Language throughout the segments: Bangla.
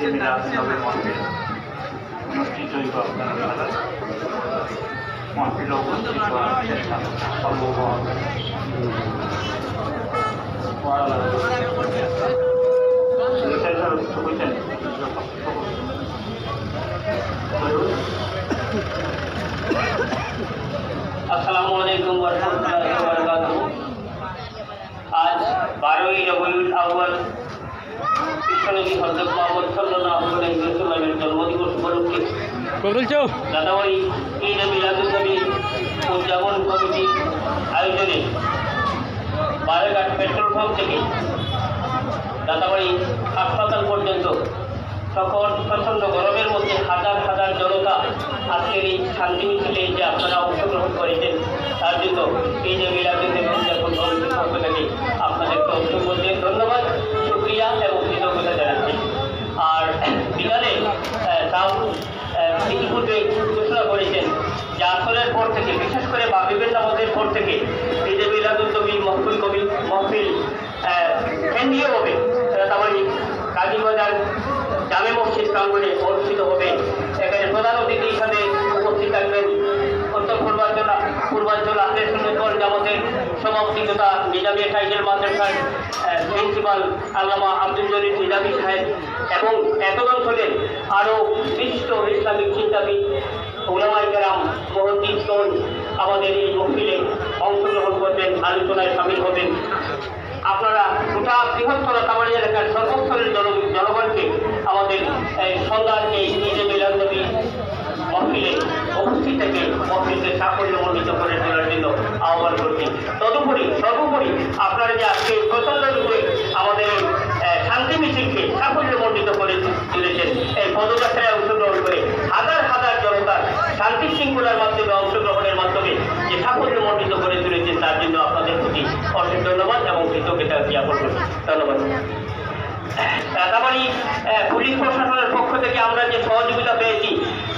ঈদে মিলাদ নবী মহফিল অনুষ্ঠিত হইব আপনার মহফিল উপস্থিত আছেন সর্বভৌম আসসালামু আলাইকুম বদলছো দাদাবাড়ি ঈদ মিলাদুল নবী উদযাপন কমিটি আয়োজনে বারেঘাট পেট্রোল পাম্প থেকে দাদাবাড়ি হাসপাতাল পর্যন্ত সকল প্রচণ্ড গরমের মধ্যে হাজার হাজার জনতা আজকের এই শান্তি মিছিলে যে আপনারা অংশগ্রহণ করেছেন, তার জন্য এই যে মিলাদুল উদযাপন কমিটির পক্ষ থেকে আপনাদেরকে অসংখ্য ধন্যবাদ শুক্রিয়া এবং কৃতজ্ঞতা জানাচ্ছি আর বিকালে আহ, তাও আহ, ইতিপূর্বে ঘোষণা করেছেন যে আসরের পর থেকে বিশেষ করে বা বিভিন্ন নামাজের পর থেকে এই যে মিলাদুল নবী মহফিল কবি মহফিল আহ, কেন্দ্রীয়ভাবে রাতাবাড়ি কাজীবাজার জামে মসজিদ প্রাঙ্গণে অনুষ্ঠিত হবে। এখানে প্রধান অতিথি হিসাবে উপস্থিত থাকবেন। উত্তর পূর্বাঞ্চল পূর্বাঞ্চল সুন্নতল জামাতের সভাপতি তথা নিজামী টাইটেল মাদ্রাসার প্রিন্সিপাল আল্লামা আব্দুল জলিল নিজামী সাহেব এবং একদ অঞ্চলের আরও বিশিষ্ট ইসলামিক চিন্তাবিদ ওলামাই কেরাম মহদ্দিসগণ আমাদের এই মহফিলে অংশগ্রহণ করবেন, আলোচনায় সামিল হবেন। আপনারা গোটা বৃহত্তর কামারি এলাকার সর্বস্তরের জন জনগণকে আমাদের এই সন্ধ্যার এই ঈদে মিলাদনবী মহফিলে উপস্থিত থেকে মহফিলকে সাফল্যমণ্ডিত করে তোলার জন্য আহ্বান করছি তদুপরি সর্বোপরি আপনারা যে আজকে প্রচণ্ড রূপে আমাদের শান্তি মিছিলকে সাফল্যমণ্ডিত করে তুলেছেন এই পদযাত্রায় অংশগ্রহণ করে হাজার হাজার জনতার শান্তি শৃঙ্খলার মাধ্যমে অংশগ্রহণের মাধ্যমে যে সাফল্য সাফল্যমণ্ডিত করে তুলেছেন তার জন্য আপনাদের প্রতি অশেষ ধন্যবাদ এবং কৃতজ্ঞতা জ্ঞাপন করছি। ধন্যবাদ। রাতাবাড়ি আহ, পুলিশ প্রশাসনের পক্ষ থেকে আমরা যে সহযোগিতা পেয়েছি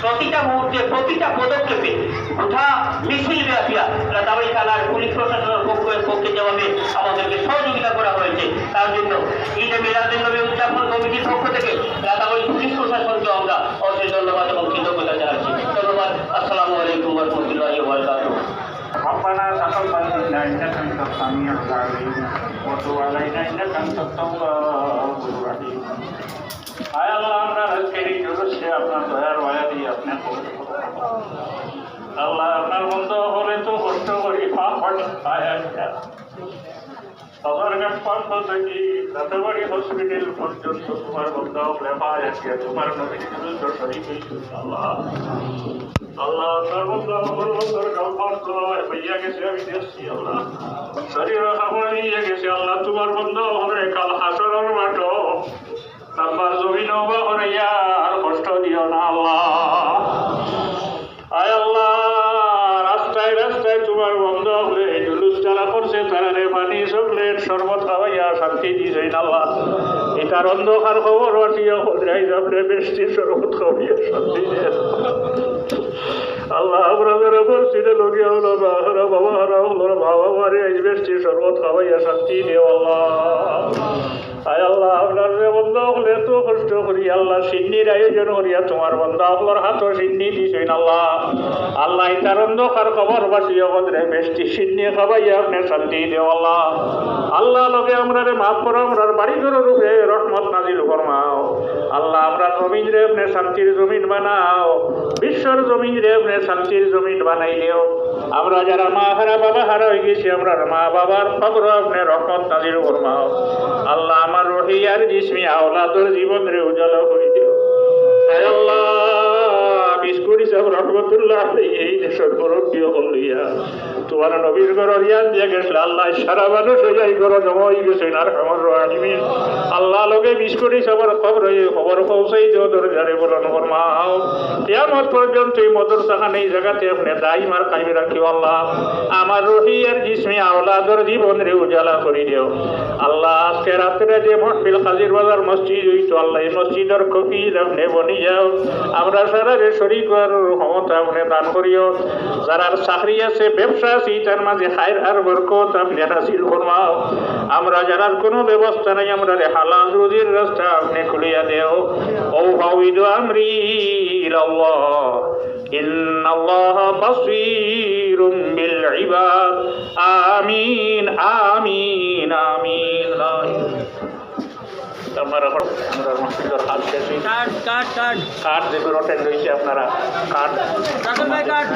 প্রতিটা মুহূর্তে প্রতিটা পদক্ষেপে গোটা মিছিল ব্যাপিয়া রাতাবাড়ি থানার পুলিশ প্রশাসনের পক্ষ পক্ষে যেভাবে আমাদেরকে সহযোগিতা করা হয়েছে তার জন্য ঈদে মিলাদুল নবী উদযাপন কমিটির পক্ষ থেকে রাতাবাড়ি পুলিশ প্রশাসনকে আমরা অশেষ ধন্যবাদ এবং কৃতজ্ঞতা জানাচ্ছি ধন্যবাদ আসসালামু আলাইকুম রহমতুল্লাহ ওবরকাতুহ ربنا تقبل منا انك انت السميع العليم وتب علينا انك انت التواب الرحيم আয় আল্লাহ আজকের এই জগৎকে আপনার দয়ার মায়া দিয়ে আপনার। আল্লাহ আপনার বন্ধ হলে তো কষ্ট করি পাপ সদরঘাট পার্ক থেকে রাতাবাড়ি হসপিটাল পর্যন্ত তোমার বন্ধ নবীর বিরুদ্ধ শরীর আপনার কাল হাসরের মাঠো তারপর জমিন আর কষ্ট দিও না আল্লাহ। আল্লাহ, রাস্তায় রাস্তায় তোমার করছে শান্তি দিছে আল্লাহ। এটার অন্ধকার খবর বৃষ্টি শরবত খাওয়াইয়া শান্তি দিয়ে আল্লাহ, আমরা যারা মসজিদে লগিয়া হলো বাহারা বাবা হারা হলো বাবা মারে এই বৃষ্টি শরবত খাওয়াইয়া শান্তি দেও আল্লাহ আয় আল্লাহ আপনার যে বন্ধ হলে এত কষ্ট করি আল্লাহ সিন্নির আয়োজন করিয়া তোমার বন্ধ আপনার হাতও সিন্নি দিছেন আল্লাহ আল্লাহ তার অন্ধকার খবর বাসিয়া বদরে বেশটি সিন্নি খাবাইয়া আপনি শান্তি দেও আল্লাহ আল্লাহ লগে আমরা রে মাফ করো আমরা বাড়ি ঘর রূপে রহমত নাজিল ফরমাও আল্লাহ আমরা জমিন রে আপনি শান্তির জমিন বানাও। বিশ্বর জমিন আপনি শান্তির জমিন বানাই দিও। আমরা যারা মা, হারা, বাবা, হারা হয়ে গেছি, আমরা মা, বাবার খবর আপনি রহমত উপর ফরমাও আল্লাহ আমার রহিয়ার জিসমি আওলাদর জীবন রে উজ্জ্বল করে দিও। আল্লাহ আলাইহি, এই তোমার নবীর দিয়ে গেছিল আল্লাহ সারা মানুষ হইয়াই ঘর জমা হয়ে গেছে আর রাহিমিন আল্লাহ খবর খবর পৌঁছাই কিয়ামত পর্যন্ত এই মদরসাখান এই জায়গাতে আপনি দায়ী মার কাইমে রাখিও আল্লাহ। আমার জিসমি আওলাদর উজালা করে আল্লাহ আজকে রাত্রে যে মহফিল কাজির বাজার মসজিদ হইতো, আল্লাহ এই মসজিদের কফিল আপনি বনি যাও আমরা সারা রে শরীর ক্ষমতা আপনি দান করিও যারা চাকরি আছে ব্যবসা আছে তার মাঝে খায়ের আর বরকত আপনি হাসিল ফরমাও আমরা যারা কোনো ব্যবস্থা নাই আমরা রে হালাল রুজির রাস্তা আপনি খুলিয়া দেও ও ভাবিদ আমরি ইলাল্লাহ إن الله بصير بالعباد آمين آمين آمين لا আপনারা আমরা মসজিদের হাত শেষে কাট কাট কাট। কার্ড যেগুলো রয়েছে আপনারা। কার্ড রাসেল ভাই কাট।